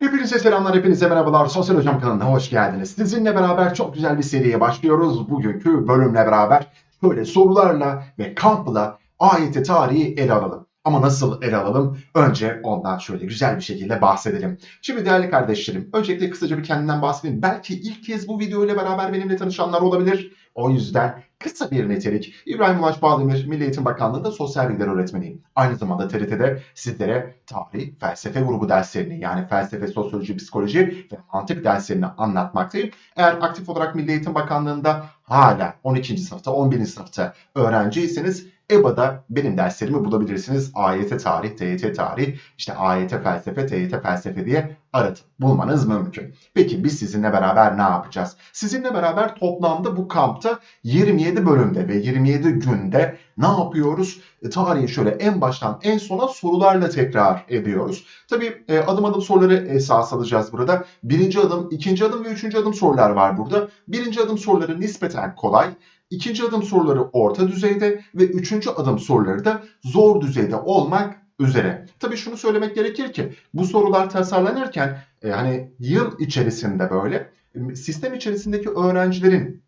Hepinize selamlar, hepinize merhabalar. Sosyal Hocam kanalına hoş geldiniz. Sizinle beraber çok güzel bir seriye başlıyoruz. Bugünkü bölümle beraber böyle sorularla ve kampla ayeti tarihi ele alalım. Ama nasıl ele alalım? Önce ondan şöyle güzel bir şekilde bahsedelim. Şimdi değerli kardeşlerim, öncelikle kısaca bir kendimden bahsedeyim. Belki ilk kez bu video ile beraber benimle tanışanlar olabilir. O yüzden kısa bir nitelik. İbrahim Ulaş Bağdemir, Milli Eğitim Bakanlığı'nda sosyal bilgiler öğretmeniyim. Aynı zamanda TRT'de sizlere tarih, felsefe grubu derslerini yani felsefe, sosyoloji, psikoloji ve mantık derslerini anlatmaktayım. Eğer aktif olarak Milli Eğitim Bakanlığı'nda hala 12. sınıfta, 11. sınıfta öğrenciyseniz EBA'da benim derslerimi bulabilirsiniz. AYT tarih, TYT tarih, işte AYT felsefe, TYT felsefe diye aratın. Bulmanız mümkün. Peki biz sizinle beraber ne yapacağız? Sizinle beraber toplamda bu kampta 27 bölümde ve 27 günde ne yapıyoruz? E, tarihi şöyle en baştan en sona sorularla tekrar ediyoruz. Tabii e, adım adım soruları esas alacağız burada. Birinci adım, ikinci adım ve üçüncü adım sorular var burada. Birinci adım soruları nispeten kolay. İkinci adım soruları orta düzeyde ve üçüncü adım soruları da zor düzeyde olmak üzere. Tabii şunu söylemek gerekir ki bu sorular tasarlanırken e, hani yıl içerisinde böyle sistem içerisindeki öğrencilerin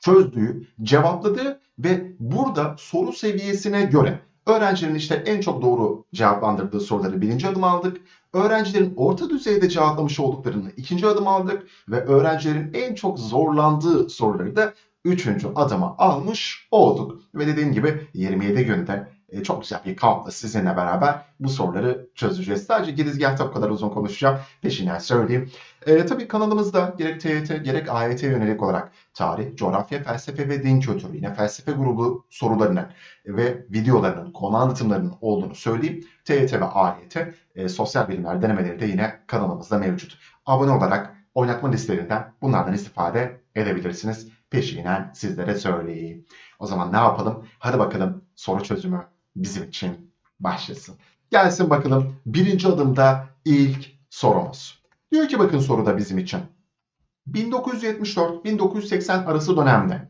çözdüğü, cevapladığı ve burada soru seviyesine göre öğrencilerin işte en çok doğru cevaplandırdığı soruları birinci adım aldık. Öğrencilerin orta düzeyde cevaplamış olduklarını ikinci adım aldık ve öğrencilerin en çok zorlandığı soruları da üçüncü adıma almış olduk. Ve dediğim gibi 27 günde e, çok güzel bir kampla sizinle beraber bu soruları çözeceğiz. Sadece girizgahta bu kadar uzun konuşacağım. Peşinden söyleyeyim. E, tabii kanalımızda gerek TYT gerek AYT yönelik olarak tarih, coğrafya, felsefe ve din kültürü yine felsefe grubu sorularının ve videolarının, konu anlatımlarının olduğunu söyleyeyim. TYT ve AYT e, sosyal bilimler denemeleri de yine kanalımızda mevcut. Abone olarak oynatma listelerinden bunlardan istifade edebilirsiniz. Peşinen sizlere söyleyeyim. O zaman ne yapalım? Hadi bakalım soru çözümü bizim için başlasın. Gelsin bakalım birinci adımda ilk sorumuz. Diyor ki bakın soruda bizim için. 1974-1980 arası dönemde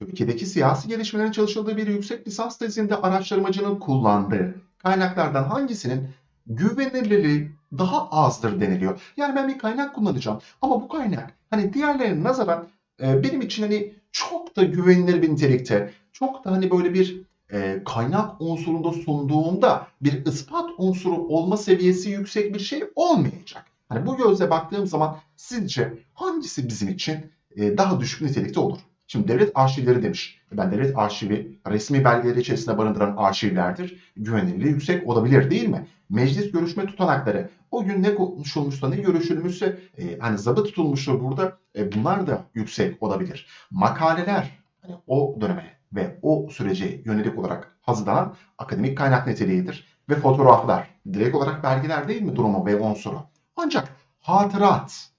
Türkiye'deki siyasi gelişmelerin çalışıldığı bir yüksek lisans tezinde araştırmacının kullandığı kaynaklardan hangisinin güvenilirliği daha azdır deniliyor. Yani ben bir kaynak kullanacağım ama bu kaynak hani diğerlerine nazaran e, benim için hani çok da güvenilir bir nitelikte, çok da hani böyle bir e, kaynak unsurunda sunduğunda bir ispat unsuru olma seviyesi yüksek bir şey olmayacak. Hani bu gözle baktığım zaman sizce hangisi bizim için e, daha düşük nitelikte olur? Şimdi devlet arşivleri demiş. Ben devlet arşivi resmi belgeleri içerisinde barındıran arşivlerdir. Güvenilirliği yüksek olabilir değil mi? Meclis görüşme tutanakları. O gün ne konuşulmuşsa ne görüşülmüşse e, hani zabı tutulmuştur burada. E, bunlar da yüksek olabilir. Makaleler hani o döneme ve o sürece yönelik olarak hazırlanan akademik kaynak niteliğidir. Ve fotoğraflar direkt olarak belgeler değil mi durumu ve unsuru? Ancak hatırat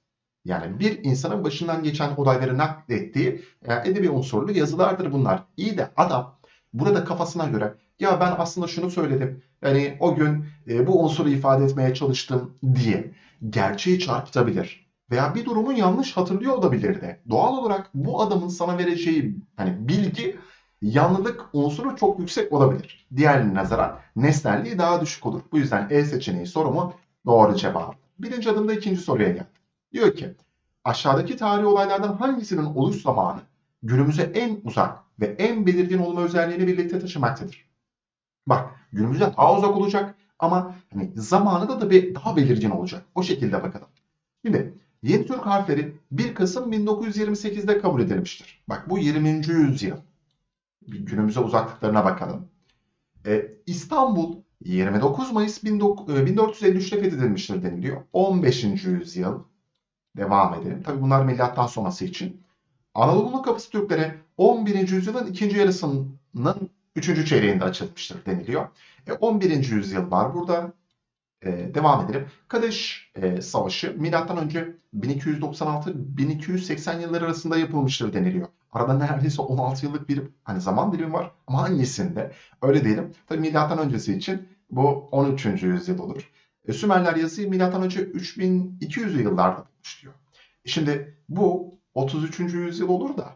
yani bir insanın başından geçen olayları naklettiği e, edebi unsurlu yazılardır bunlar. İyi de adam burada kafasına göre ya ben aslında şunu söyledim. Yani o gün e, bu unsuru ifade etmeye çalıştım diye gerçeği çarpıtabilir. Veya bir durumu yanlış hatırlıyor olabilir de. Doğal olarak bu adamın sana vereceği hani bilgi yanlılık unsuru çok yüksek olabilir. Diğerine nazaran nesnelliği daha düşük olur. Bu yüzden E seçeneği sorumun doğru cevabı. Birinci adımda ikinci soruya gel. Diyor ki aşağıdaki tarihi olaylardan hangisinin oluş zamanı günümüze en uzak ve en belirgin olma özelliğini birlikte taşımaktadır? Bak günümüzde daha uzak olacak ama hani zamanında da bir daha belirgin olacak. O şekilde bakalım. Şimdi Yeni Türk harfleri 1 Kasım 1928'de kabul edilmiştir. Bak bu 20. yüzyıl. Günümüze uzaklıklarına bakalım. Ee, İstanbul 29 Mayıs 1453'te fethedilmiştir deniliyor. 15. yüzyıl. Devam edelim. Tabi bunlar milattan sonrası için. Anadolu'nun kapısı Türklere 11. yüzyılın ikinci yarısının 3. çeyreğinde açılmıştır deniliyor. E, 11. yüzyıl var burada. E, devam edelim. Kadeş e, Savaşı milattan önce 1296-1280 yılları arasında yapılmıştır deniliyor. Arada neredeyse 16 yıllık bir hani zaman dilimi var ama hangisinde? Öyle diyelim. Tabii milattan öncesi için bu 13. yüzyıl olur. E, Sümerler yazıyı milattan önce 3200 yıllarda bulmuş diyor. Şimdi bu 33. yüzyıl olur da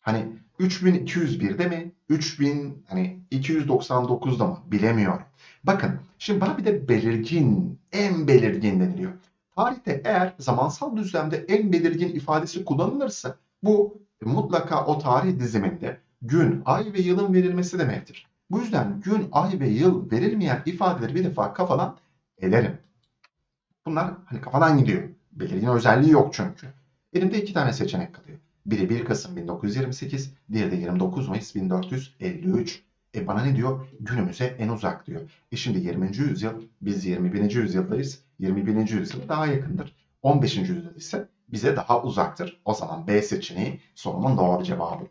hani 3201'de mi 3000 hani 299'da mı bilemiyorum. Bakın şimdi bana bir de belirgin, en belirgin deniliyor. Tarihte eğer zamansal düzlemde en belirgin ifadesi kullanılırsa bu mutlaka o tarih diziminde gün, ay ve yılın verilmesi demektir. Bu yüzden gün, ay ve yıl verilmeyen ifadeleri bir defa kafadan elerim. Bunlar hani kafadan gidiyor. Belirgin özelliği yok çünkü. Elimde iki tane seçenek kalıyor. Biri 1 Kasım 1928, diğeri de 29 Mayıs 1453. E bana ne diyor? Günümüze en uzak diyor. E şimdi 20. yüzyıl, biz 21. yüzyıldayız. 21. yüzyıl daha yakındır. 15. yüzyıl ise bize daha uzaktır. O zaman B seçeneği sorumun doğru cevabı oldu.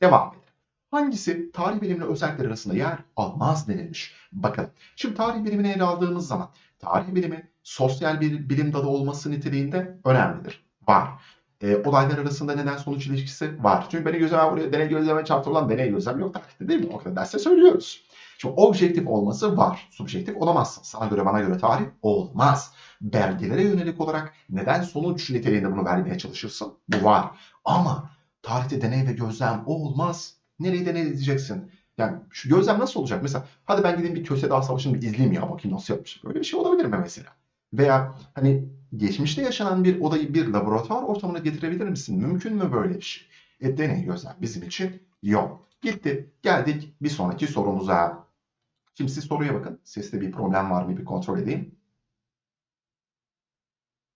Devam edelim. Hangisi tarih bilimle özellikler arasında yer almaz denilmiş. Bakın şimdi tarih bilimini ele aldığımız zaman tarih bilimi sosyal bir bilim dalı olması niteliğinde önemlidir. Var. E, olaylar arasında neden sonuç ilişkisi var. Çünkü deney gözleme buraya deney gözleme çarptırılan deney gözlem yok tarihte değil mi? O kadar derste söylüyoruz. Şimdi objektif olması var. Subjektif olamazsın. Sana göre bana göre tarih olmaz. Belgelere yönelik olarak neden sonuç niteliğinde bunu vermeye çalışırsın? Bu var. Ama tarihte deney ve gözlem olmaz. Nereyi deney edeceksin? Yani şu gözlem nasıl olacak? Mesela hadi ben gideyim bir Köse Dağ Savaşı'nı bir izleyeyim ya bakayım nasıl yapmış. Böyle bir şey olabilir mi mesela? Veya hani geçmişte yaşanan bir olayı bir laboratuvar ortamına getirebilir misin? Mümkün mü böyle bir şey? E deney gözlem bizim için yok. Gitti. Geldik bir sonraki sorumuza. Şimdi siz soruya bakın. Seste bir problem var mı bir kontrol edeyim.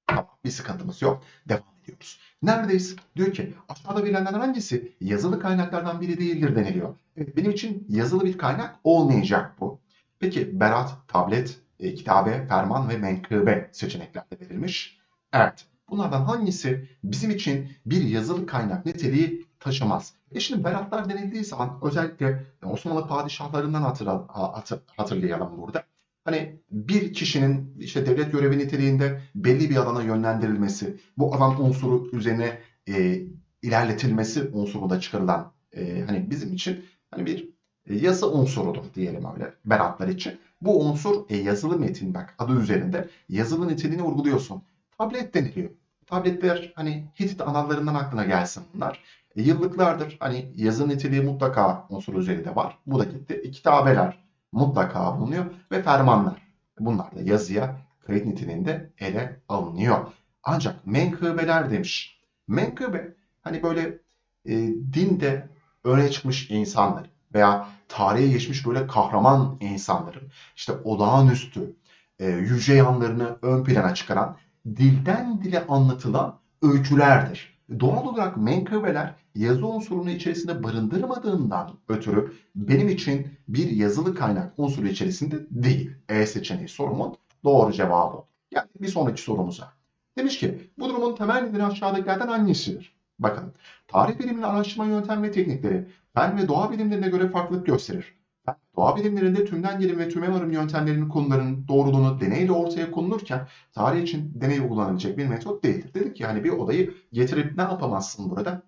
Tamam bir sıkıntımız yok. Devam ediyoruz. Neredeyiz? Diyor ki aşağıda verilenlerden hangisi yazılı kaynaklardan biri değildir deniliyor. Evet, benim için yazılı bir kaynak olmayacak bu. Peki berat, tablet, e, kitabe, ferman ve menkıbe seçeneklerde verilmiş. Evet. Bunlardan hangisi bizim için bir yazılı kaynak niteliği taşımaz? E şimdi beratlar denildiği zaman özellikle Osmanlı padişahlarından hatıra- hatı- hatırlayalım burada. Hani bir kişinin işte devlet görevi niteliğinde belli bir alana yönlendirilmesi, bu alan unsuru üzerine e, ilerletilmesi unsurunda çıkarılan e, hani bizim için hani bir e, yazı unsurudur diyelim öyle beratlar için. Bu unsur e, yazılı metin bak adı üzerinde yazılı niteliğini vurguluyorsun. Tablet deniliyor. Tabletler hani Hitit analarından aklına gelsin bunlar. E, yıllıklardır hani yazı niteliği mutlaka unsur üzerinde var. Bu da gitti. E, kitabeler mutlaka bulunuyor ve fermanlar. Bunlar da yazıya kayıt niteliğinde ele alınıyor. Ancak menkıbeler demiş. Menkıbe hani böyle e, dinde öne çıkmış insanlar veya tarihe geçmiş böyle kahraman insanların işte olağanüstü e, yüce yanlarını ön plana çıkaran dilden dile anlatılan öykülerdir. Doğal olarak menkıbeler yazı unsurunu içerisinde barındırmadığından ötürü benim için bir yazılı kaynak unsuru içerisinde değil. E seçeneği sorumun doğru cevabı. Yani bir sonraki sorumuza. Demiş ki bu durumun temel nedeni aşağıdakilerden hangisidir? Bakın tarih biliminin araştırma yöntem ve teknikleri fen ve doğa bilimlerine göre farklılık gösterir. Fen Doğa bilimlerinde tümden gelim ve tüme varım yöntemlerinin konularının doğruluğunu deneyle ortaya konulurken tarih için deney uygulanabilecek bir metot değildir. Dedik yani bir olayı getirip ne yapamazsın burada?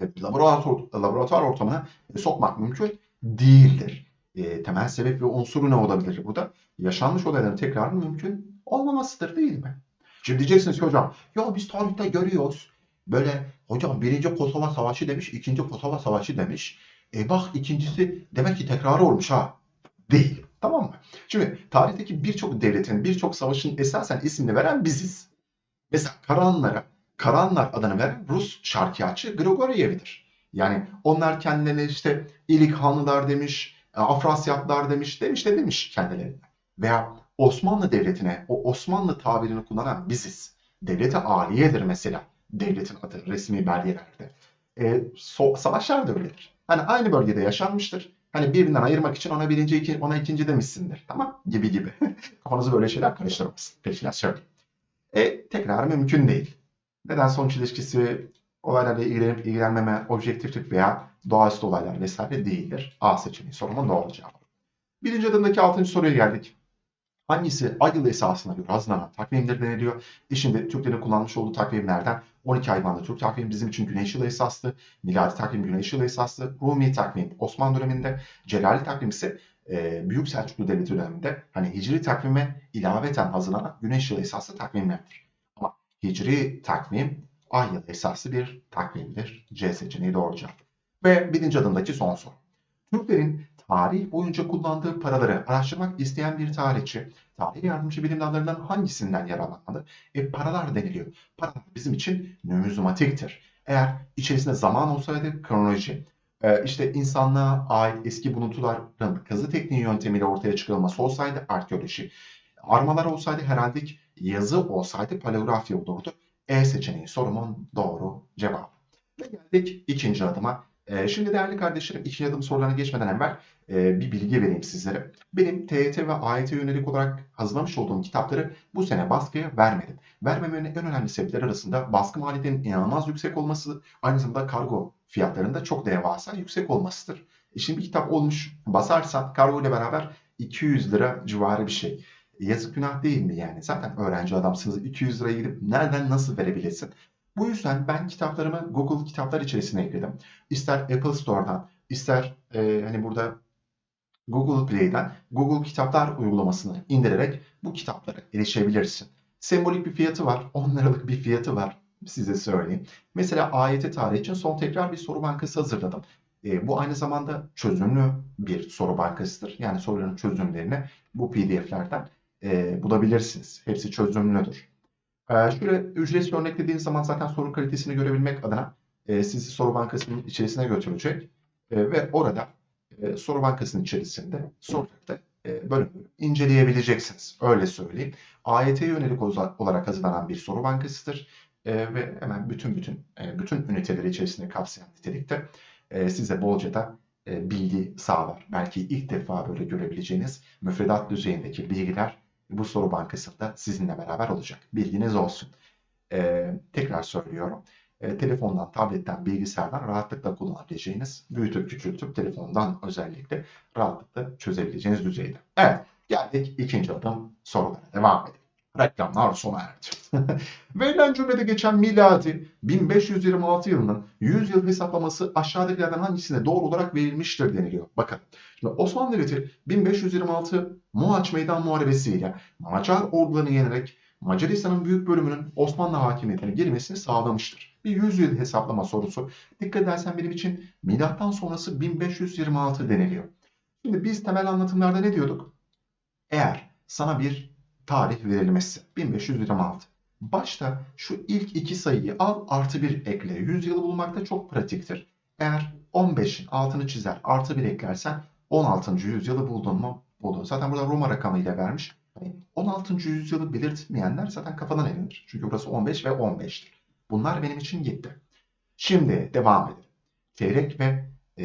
E, laboratuvar, laboratuvar ortamına e, sokmak mümkün değildir. E, temel sebep ve unsuru ne olabilir burada? Yaşanmış olayların tekrarı mümkün olmamasıdır değil mi? Şimdi diyeceksiniz ki hocam ya biz tarihte görüyoruz. Böyle hocam birinci Kosova Savaşı demiş, ikinci Kosova Savaşı demiş. E bak ikincisi demek ki tekrarı olmuş ha. Değil. Tamam mı? Şimdi tarihteki birçok devletin, birçok savaşın esasen ismini veren biziz. Mesela Karahanlara, Karahanlar adını veren Rus şarkiyatçı Grigoriyev'dir. Yani onlar kendilerine işte İlik Hanlılar demiş, e, Afrasyatlar demiş, demiş de demiş kendilerine. Veya Osmanlı Devleti'ne o Osmanlı tabirini kullanan biziz. Devlete aliyedir mesela. Devletin adı resmi belgelerde. E, so- savaşlar da öyledir. Hani aynı bölgede yaşanmıştır. Hani birbirinden ayırmak için ona birinci, iki, ona ikinci demişsindir. Tamam? Gibi gibi. Kafanızı böyle şeyler karıştırmasın. Peşine söyleyeyim. E, tekrar mümkün değil. Neden sonuç ilişkisi olaylarla ilgilenip ilgilenmeme, objektiflik veya doğaüstü olaylar vesaire değildir. A seçeneği sorumun doğru cevabı. Birinci adımdaki altıncı soruya geldik. Hangisi ay yılı esasına göre hazırlanan takvimdir deniliyor. E şimdi Türklerin kullanmış olduğu takvimlerden 12 hayvanlı Türk takvimi bizim için güneş yılı esaslı, miladi takvim güneş yılı esaslı, Rumi takvim Osmanlı döneminde, Celali takvim ise e, Büyük Selçuklu Devleti döneminde hani Hicri takvime ilaveten hazırlanan güneş yılı esaslı takvimlerdir. Ama Hicri takvim ay yılı esaslı bir takvimdir. C seçeneği doğru cevap. Ve birinci adımdaki son soru. Türklerin tarih boyunca kullandığı paraları araştırmak isteyen bir tarihçi, tarih yardımcı bilim dallarından hangisinden yararlanmalı? E, paralar deniliyor. Paralar bizim için numizmatiktir. Eğer içerisinde zaman olsaydı kronoloji, e, işte insanlığa ait eski buluntuların kazı tekniği yöntemiyle ortaya çıkarılması olsaydı arkeoloji, armalar olsaydı herhaldik, yazı olsaydı paleografya olurdu. E seçeneği sorumun doğru cevabı. Ve geldik ikinci adıma. Ee, şimdi değerli kardeşlerim ikinci adım sorularına geçmeden evvel e, bir bilgi vereyim sizlere. Benim TYT ve AYT yönelik olarak hazırlamış olduğum kitapları bu sene baskıya vermedim. Vermememin en önemli sebepleri arasında baskı maliyetinin inanılmaz yüksek olması, aynı zamanda kargo fiyatlarında çok devasa yüksek olmasıdır. E şimdi bir kitap olmuş basarsan kargo ile beraber 200 lira civarı bir şey. Yazık günah değil mi yani? Zaten öğrenci adamsınız. 200 liraya gidip nereden nasıl verebilirsin? Bu yüzden ben kitaplarımı Google kitaplar içerisine ekledim. İster Apple Store'dan, ister e, hani burada Google Play'den Google Kitaplar uygulamasını indirerek bu kitaplara erişebilirsin. Sembolik bir fiyatı var, 10 liralık bir fiyatı var size söyleyeyim. Mesela AYT tarihi için son tekrar bir soru bankası hazırladım. E, bu aynı zamanda çözümlü bir soru bankasıdır. Yani soruların çözümlerini bu PDF'lerden e, bulabilirsiniz. Hepsi çözümlüdür. E, şöyle ücretsiz örneklediğiniz zaman zaten soru kalitesini görebilmek adına e, sizi soru bankasının içerisine götürecek e, ve orada e, soru bankasının içerisinde soruları e, bölüm inceleyebileceksiniz. Öyle söyleyeyim. AYT'ye yönelik olarak hazırlanan bir soru bankasıdır e, ve hemen bütün bütün e, bütün üniteleri içerisinde kapsayan nitelikte e, size bolca da e, bilgi sağlar. Belki ilk defa böyle görebileceğiniz müfredat düzeyindeki bilgiler bu soru bankasında sizinle beraber olacak. Bilginiz olsun. Ee, tekrar söylüyorum. Ee, telefondan, tabletten, bilgisayardan rahatlıkla kullanabileceğiniz, büyütüp küçültüp telefondan özellikle rahatlıkla çözebileceğiniz düzeyde. Evet, geldik ikinci adım sorulara. Devam edelim. Reklamlar sona erdi. Verilen cümlede geçen miladi 1526 yılının 100 yıl hesaplaması aşağıdakilerden hangisine doğru olarak verilmiştir deniliyor. Bakın. Şimdi Osmanlı Devleti 1526 Mohaç Meydan Muharebesi ile Macar ordularını yenerek Macaristan'ın büyük bölümünün Osmanlı hakimiyetine girmesini sağlamıştır. Bir 100 yıl hesaplama sorusu. Dikkat edersen benim için milattan sonrası 1526 deniliyor. Şimdi biz temel anlatımlarda ne diyorduk? Eğer sana bir tarih verilmesi 1526. Başta şu ilk iki sayıyı al artı bir ekle. 100 yılı bulmakta çok pratiktir. Eğer 15'in altını çizer artı bir eklersen 16. yüzyılı buldun mu? Buldun. Zaten burada Roma rakamıyla vermiş. 16. yüzyılı belirtmeyenler zaten kafadan elinir. Çünkü burası 15 ve 15'tir. Bunlar benim için gitti. Şimdi devam edelim. Çeyrek ve e,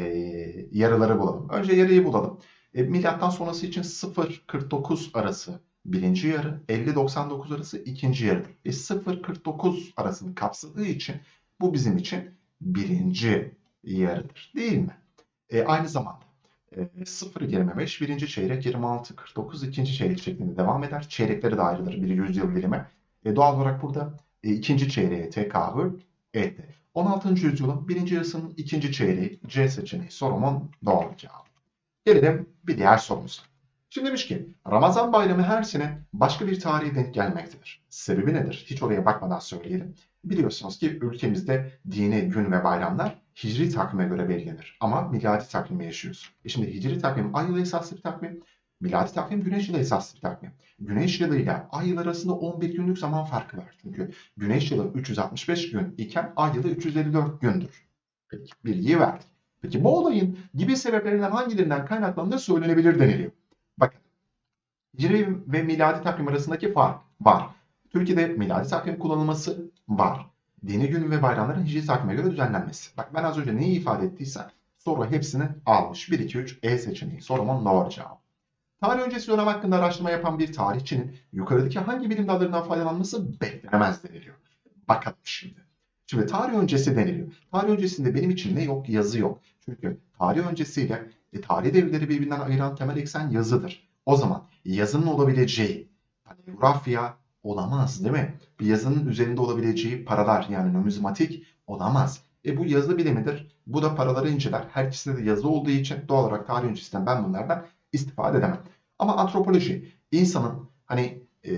yarıları bulalım. Önce yarıyı bulalım. E, milattan sonrası için 0-49 arası birinci yarı, 50-99 arası ikinci yarıdır. E 0-49 arasını kapsadığı için bu bizim için birinci yarıdır. Değil mi? E, aynı zamanda e, 0-25 birinci çeyrek, 26-49 ikinci çeyrek şeklinde devam eder. Çeyrekleri de ayrılır bir yüzyıl dilimi. E, doğal olarak burada e, ikinci çeyreğe tekabül etti. 16. yüzyılın birinci yarısının ikinci çeyreği C seçeneği sorumun doğru cevabı. Gelelim bir diğer sorumuza. Şimdi demiş ki Ramazan bayramı her sene başka bir tarihe denk gelmektedir. Sebebi nedir? Hiç oraya bakmadan söyleyelim. Biliyorsunuz ki ülkemizde dini gün ve bayramlar hicri takvime göre belirlenir. Ama miladi takvimi yaşıyoruz. E şimdi hicri takvim ay yılı esaslı bir takvim. Miladi takvim güneş yılı esaslı bir takvim. Güneş yılı ile ay yılı arasında 11 günlük zaman farkı var. Çünkü güneş yılı 365 gün iken ay yılı 354 gündür. Peki bilgiyi verdik. Peki bu olayın gibi sebeplerinden hangilerinden kaynaklandığı söylenebilir deniliyor. Hicri ve miladi takvim arasındaki fark var. Türkiye'de miladi takvim kullanılması var. Dini gün ve bayramların hicri takvime göre düzenlenmesi. Bak ben az önce neyi ifade ettiysem soru hepsini almış. 1, 2, 3 E seçeneği sorumun doğru cevabı. Tarih öncesi dönem hakkında araştırma yapan bir tarihçinin yukarıdaki hangi bilim dallarından faydalanması beklenemez deniliyor. Bakalım şimdi. Şimdi tarih öncesi deniliyor. Tarih öncesinde benim için ne yok? Yazı yok. Çünkü tarih öncesiyle e, tarih devleri birbirinden ayıran temel eksen yazıdır. O zaman yazının olabileceği paleografya olamaz değil mi? Bir yazının üzerinde olabileceği paralar yani numizmatik olamaz. E bu yazı bilimidir. Bu da paraları inceler. Her ikisinde de yazı olduğu için doğal olarak tarih öncesinden ben bunlardan istifade edemem. Ama antropoloji insanın hani e,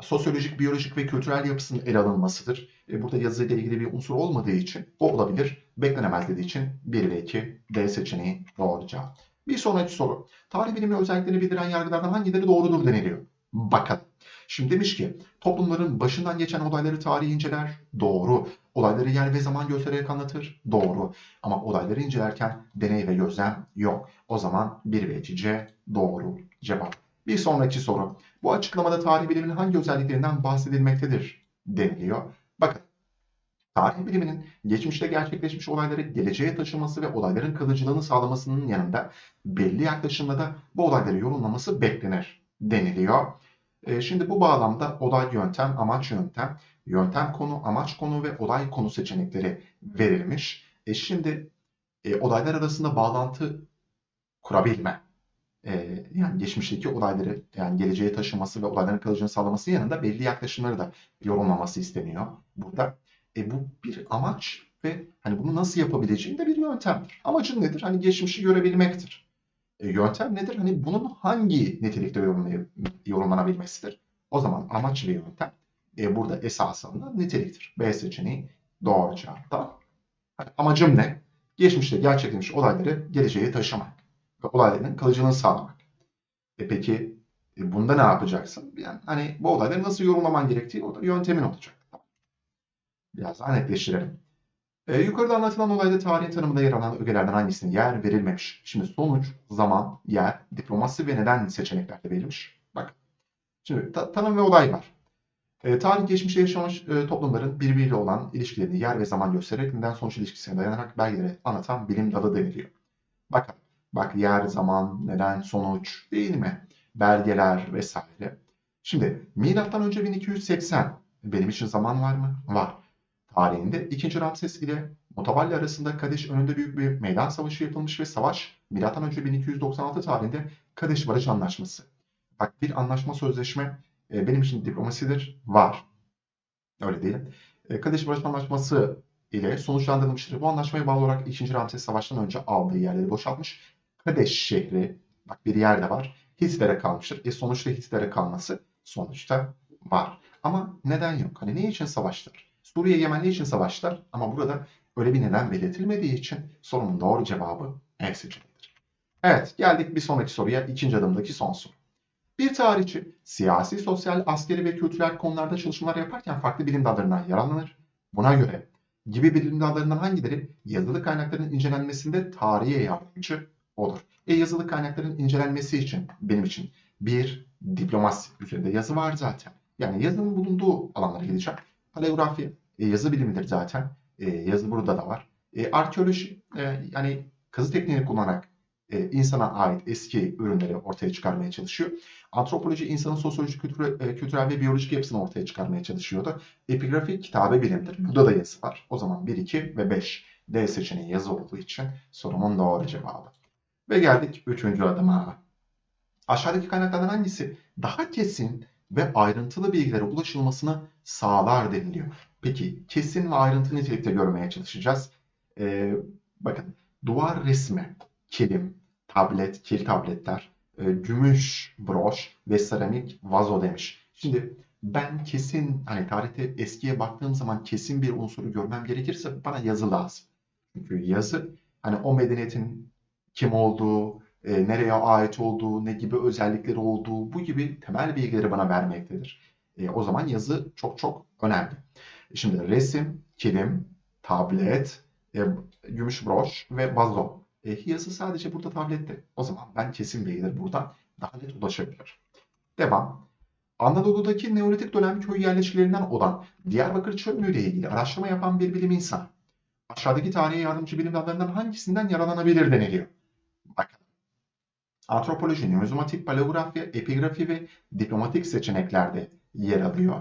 sosyolojik, biyolojik ve kültürel yapısının ele alınmasıdır E, burada yazıyla ilgili bir unsur olmadığı için o olabilir. Beklenemez dediği için 1 ve 2 D seçeneği doğru cevap. Bir sonraki soru. Tarih bilimi özelliklerini bildiren yargılardan hangileri doğrudur deniliyor. Bakalım. Şimdi demiş ki toplumların başından geçen olayları tarih inceler. Doğru. Olayları yer ve zaman göstererek anlatır. Doğru. Ama olayları incelerken deney ve gözlem yok. O zaman 1 ve 2 C doğru cevap. Bir sonraki soru. Bu açıklamada tarih biliminin hangi özelliklerinden bahsedilmektedir deniliyor. Bakın. Tarih biliminin geçmişte gerçekleşmiş olayları geleceğe taşıması ve olayların kalıcılığını sağlamasının yanında belli yaklaşımla da bu olayları yorumlaması beklenir deniliyor. E, şimdi bu bağlamda olay yöntem, amaç yöntem, yöntem konu, amaç konu ve olay konu seçenekleri verilmiş. E, şimdi e, olaylar arasında bağlantı kurabilme, e, yani geçmişteki olayları yani geleceğe taşıması ve olayların kalıcılığını sağlaması yanında belli yaklaşımları da yorumlaması isteniyor burada. E, bu bir amaç ve hani bunu nasıl yapabileceğin de bir yöntemdir. Amacın nedir? Hani geçmişi görebilmektir. E, yöntem nedir? Hani bunun hangi nitelikte yorumlanabilmesidir? O zaman amaç ve yöntem e, burada esas alınan niteliktir. B seçeneği doğru cevap. Tamam. Hani amacım ne? Geçmişte gerçekleşmiş olayları geleceğe taşımak ve olayların kalıcılığını sağlamak. E peki e, bunda ne yapacaksın? Yani hani bu olayları nasıl yorumlaman gerektiği o da yöntemin olacak. Biraz netleştirelim. E, yukarıda anlatılan olayda tarihin tanımında yer alan ögelerden hangisine yer verilmemiş? Şimdi sonuç, zaman, yer, diplomasi ve neden seçeneklerde verilmiş. Bak. Şimdi ta- tanım ve olay var. E, tarih geçmişte yaşamış e, toplumların birbiriyle olan ilişkilerini yer ve zaman göstererek neden sonuç ilişkisine dayanarak belgeleri anlatan bilim dalı deniliyor. Bak, bak yer, zaman, neden, sonuç değil mi? Belgeler vesaire. Şimdi milattan önce 1280 benim için zaman var mı? Var tarihinde 2. Ramses ile Mutavalli arasında Kadeş önünde büyük bir meydan savaşı yapılmış ve savaş önce 1296 tarihinde Kadeş Barış Anlaşması. Bak bir anlaşma sözleşme e, benim için diplomasidir. Var. Öyle değil. E, Kadeş Barış Anlaşması ile sonuçlandırılmıştır. Bu anlaşmaya bağlı olarak 2. Ramses savaştan önce aldığı yerleri boşaltmış. Kadeş şehri, bak bir yerde var. Hitlere kalmıştır. E sonuçta Hitlere kalması sonuçta var. Ama neden yok? Hani ne için savaştır? Suriye Yemenli için savaşlar ama burada öyle bir neden belirtilmediği için sorunun doğru cevabı E seçeneğidir. Evet geldik bir sonraki soruya ikinci adımdaki son soru. Bir tarihçi siyasi, sosyal, askeri ve kültürel konularda çalışmalar yaparken farklı bilim dallarından yararlanır. Buna göre gibi bilim dallarından hangileri yazılı kaynakların incelenmesinde tarihe yardımcı olur? E yazılı kaynakların incelenmesi için benim için bir diplomasi üzerinde yazı var zaten. Yani yazının bulunduğu alanlara gideceğim. Paleografi e, yazı bilimidir zaten. E, yazı burada da var. E, arkeoloji e, yani kazı tekniğini kullanarak e, insana ait eski ürünleri ortaya çıkarmaya çalışıyor. Antropoloji insanın sosyolojik, kültürel, e, kültürel ve biyolojik yapısını ortaya çıkarmaya çalışıyordu. Epigrafi kitabe bilimdir. Burada da yazı var. O zaman 1, 2 ve 5 D seçeneği yazı olduğu için sorumun doğru cevabı. Ve geldik üçüncü adıma. Aşağıdaki kaynaklardan hangisi daha kesin ve ayrıntılı bilgilere ulaşılmasını sağlar deniliyor. Peki kesin ve ayrıntılı nitelikte görmeye çalışacağız. Ee, bakın duvar resmi, kilim, tablet, kil tabletler, e, gümüş broş ve seramik vazo demiş. Şimdi ben kesin hani tarihte eskiye baktığım zaman kesin bir unsuru görmem gerekirse bana yazı lazım. Çünkü yazı hani o medeniyetin kim olduğu, e, nereye ait olduğu, ne gibi özellikleri olduğu bu gibi temel bilgileri bana vermektedir. E, o zaman yazı çok çok önemli. Şimdi resim, kilim, tablet, e, gümüş broş ve vazo. E, yazı sadece burada tablette. O zaman ben kesin bilgileri buradan daha net ulaşabilirim. Devam. Anadolu'daki Neolitik dönem köy yerleşkelerinden olan Diyarbakır Çömlüğü ile ilgili araştırma yapan bir bilim insanı. Aşağıdaki tarihe yardımcı bilim dallarından hangisinden yararlanabilir deniliyor. Bakın. Antropoloji, numizmatik, paleografya, epigrafi ve diplomatik seçeneklerde yer alıyor.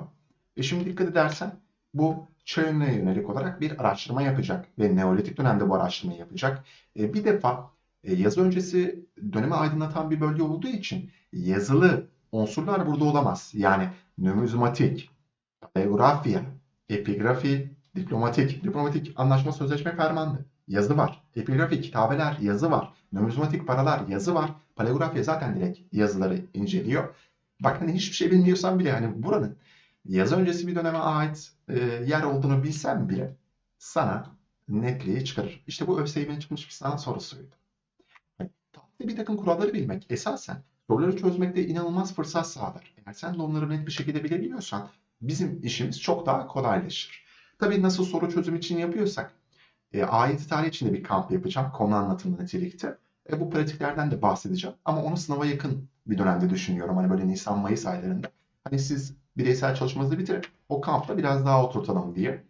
E şimdi dikkat edersen bu çağına yönelik olarak bir araştırma yapacak ve Neolitik dönemde bu araştırmayı yapacak. E, bir defa e, yazı öncesi dönemi aydınlatan bir bölge olduğu için yazılı unsurlar burada olamaz. Yani numizmatik, paleografya, epigrafi, diplomatik, diplomatik anlaşma sözleşme fermandı. Yazı var. Epigrafi kitabeler yazı var. Numizmatik paralar yazı var. Paleografya zaten direkt yazıları inceliyor. Bak hani hiçbir şey bilmiyorsan bile hani buranın yazı öncesi bir döneme ait e, yer olduğunu bilsem bile sana netliği çıkarır. İşte bu ÖSYM'nin çıkmış bir sınav sorusuydu. Tarihte bir takım kuralları bilmek esasen soruları çözmekte inanılmaz fırsat sağlar. Eğer sen de onları net bir şekilde bilebiliyorsan bizim işimiz çok daha kolaylaşır. Tabii nasıl soru çözüm için yapıyorsak e, ait tarih için de bir kamp yapacağım konu anlatımı nitelikte. E, bu pratiklerden de bahsedeceğim. Ama onu sınava yakın bir dönemde düşünüyorum. Hani böyle Nisan-Mayıs aylarında. Hani siz bireysel çalışmanızı bitirip o kampta biraz daha oturtalım diye.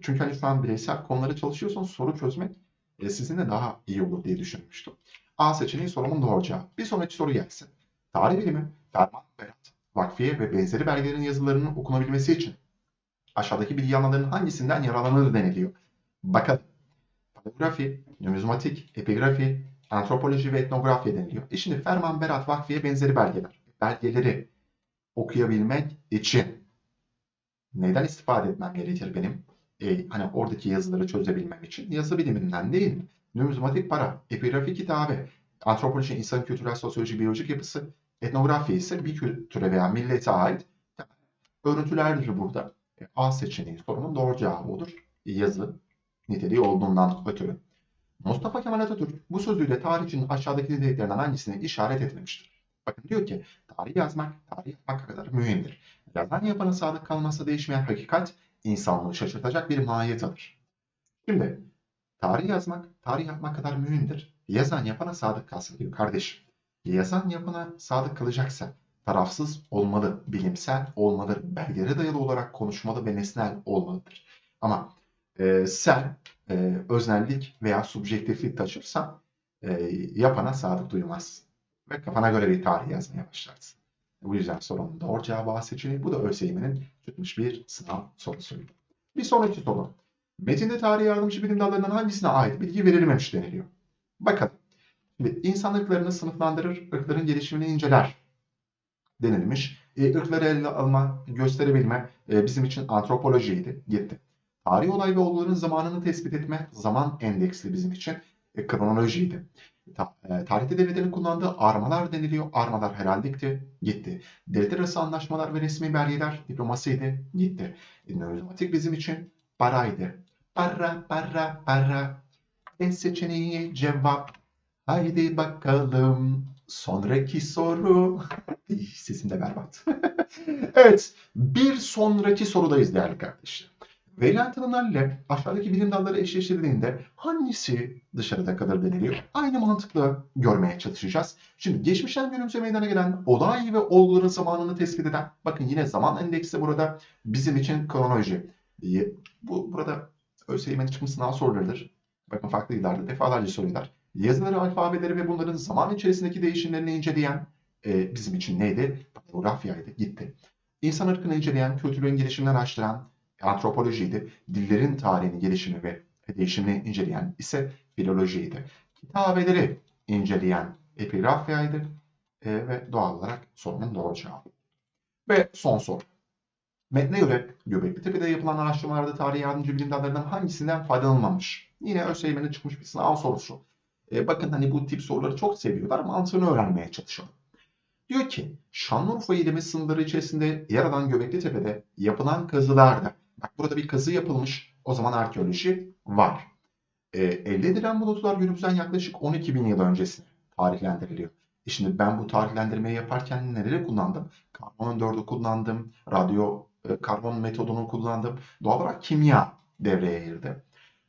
Çünkü hani şu an bireysel konuları çalışıyorsanız soru çözmek e, sizinle daha iyi olur diye düşünmüştüm. A seçeneği sorumun doğru cevabı. Bir sonraki soru gelsin. Tarih bilimi, Ferman, Berat, Vakfiye ve benzeri belgelerin yazılarının okunabilmesi için aşağıdaki bilgi alanlarının hangisinden yararlanır deniliyor. Bakalım. Paleografi, numizmatik, epigrafi, antropoloji ve etnografya deniliyor. E şimdi Ferman, Berat, Vakfiye benzeri belgeler. Belgeleri okuyabilmek için neden istifade etmem gerekir benim? E, hani oradaki yazıları çözebilmem için yazı biliminden değil mi? Numizmatik para, epigrafi kitabı, antropoloji insan kültürel, sosyoloji, biyolojik yapısı, etnografya ise bir kültüre veya millete ait örüntülerdir burada. E, A seçeneği sorunun doğru cevabı olur. Yazı niteliği olduğundan ötürü. Mustafa Kemal Atatürk bu sözüyle tarihçinin aşağıdaki niteliklerinden hangisine işaret etmemiştir? Bakın diyor ki tarih yazmak, tarih yapmak kadar mühimdir. Yazan yapana sadık kalmazsa değişmeyen hakikat insanlığı şaşırtacak bir mahiyet alır. Şimdi tarih yazmak, tarih yapmak kadar mühimdir. Yazan yapana sadık kalsın diyor kardeşim. Yazan yapana sadık kalacaksa tarafsız olmalı, bilimsel olmalı, belgelere dayalı olarak konuşmalı ve nesnel olmalıdır. Ama e, sen e, öznellik veya subjektiflik taşırsan e, yapana sadık duymaz ve kafana göre bir tarih yazmaya başlarsın. Bu yüzden sorunun doğru cevabı seçeneği. Bu da ÖSYM'nin çıkmış bir sınav sorusuydu. Bir sonraki soru. Metinde tarih yardımcı bilim dallarından hangisine ait bilgi verilmemiş deniliyor. Bakalım. Şimdi insan ırklarını sınıflandırır, ırkların gelişimini inceler denilmiş. E, ırkları ele alma, gösterebilme e, bizim için antropolojiydi, gitti. Tarih olay ve olguların zamanını tespit etme, zaman endeksli bizim için e, kronolojiydi. Ta, e, tarihte devletlerin kullandığı armalar deniliyor. Armalar heraldikti, gitti. Devletler arası anlaşmalar ve resmi belgeler diplomasiydi, gitti. E, numizmatik bizim için paraydı. Para, para, para. En seçeneği cevap. Haydi bakalım. Sonraki soru. Sesim de berbat. evet. Bir sonraki sorudayız değerli kardeşler. Verilen tanımlar ile aşağıdaki bilim dalları eşleştirildiğinde hangisi dışarıda kalır deniliyor. Aynı mantıkla görmeye çalışacağız. Şimdi geçmişten günümüze meydana gelen olay ve olguların zamanını tespit eden, bakın yine zaman endeksi burada bizim için kronoloji. Bu burada ÖSYM'nin çıkmış sınav sorularıdır. Bakın farklı yıllarda defalarca soruyorlar. Yazıları, alfabeleri ve bunların zaman içerisindeki değişimlerini inceleyen e, bizim için neydi? Paleografyaydı, gitti. İnsan ırkını inceleyen, kültürün gelişimini araştıran antropolojiydi. Dillerin tarihini, gelişimi ve değişimini inceleyen ise filolojiydi. Kitabeleri inceleyen epigrafyaydı e, ve doğal olarak sorunun doğru cevabı. Ve son soru. Metne göre Göbekli Tepe'de yapılan araştırmalarda tarih yardımcı bilim dallarından hangisinden faydalanılmamış? Yine ÖSYM'nin çıkmış bir sınav sorusu. E, bakın hani bu tip soruları çok seviyorlar. Mantığını öğrenmeye çalışalım. Diyor ki Şanlıurfa ilimi sınırları içerisinde yer alan Göbekli Tepe'de yapılan kazılarda bak burada bir kazı yapılmış o zaman arkeoloji var. E, elde edilen bulutlar günümüzden yaklaşık 12 bin yıl öncesine tarihlendiriliyor. E şimdi ben bu tarihlendirmeyi yaparken neleri kullandım? Karbon 14'ü kullandım, radyo e, karbon metodunu kullandım. Doğal olarak kimya devreye girdi.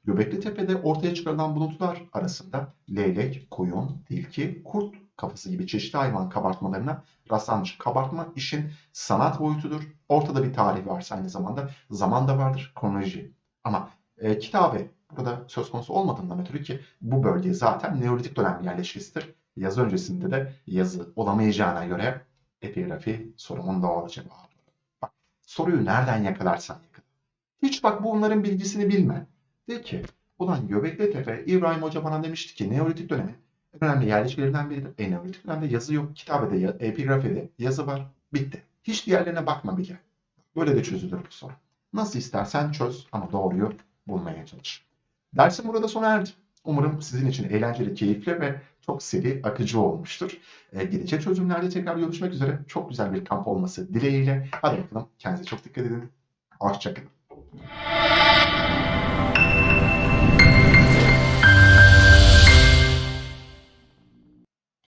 Göbekli Tepe'de ortaya çıkarılan bulutlar arasında leylek, koyun, tilki, kurt kafası gibi çeşitli hayvan kabartmalarına rastlanmış. Kabartma işin sanat boyutudur. Ortada bir tarih varsa aynı zamanda zaman da vardır, kronoloji. Ama e, kitabe burada söz konusu olmadığından ötürü ki bu bölge zaten Neolitik dönem yerleşkesidir. Yazı öncesinde de yazı olamayacağına göre epigrafi sorumun doğru cevabı. Bak soruyu nereden yakalarsan yakala. Hiç bak bunların bilgisini bilme. De ki ulan Göbekli Tepe İbrahim Hoca bana demişti ki Neolitik dönemin önemli yerleşkelerinden biridir. E Neolitik dönemde yazı yok. Kitabede, epigrafide yazı var. Bitti. Hiç diğerlerine bakma bile. Böyle de çözülür bu soru. Nasıl istersen çöz ama doğruyu bulmaya çalış. Dersim burada sona erdi. Umarım sizin için eğlenceli, keyifli ve çok seri, akıcı olmuştur. Ee, gelecek çözümlerde tekrar görüşmek üzere. Çok güzel bir kamp olması dileğiyle. Hadi bakalım kendinize çok dikkat edin. Hoşçakalın.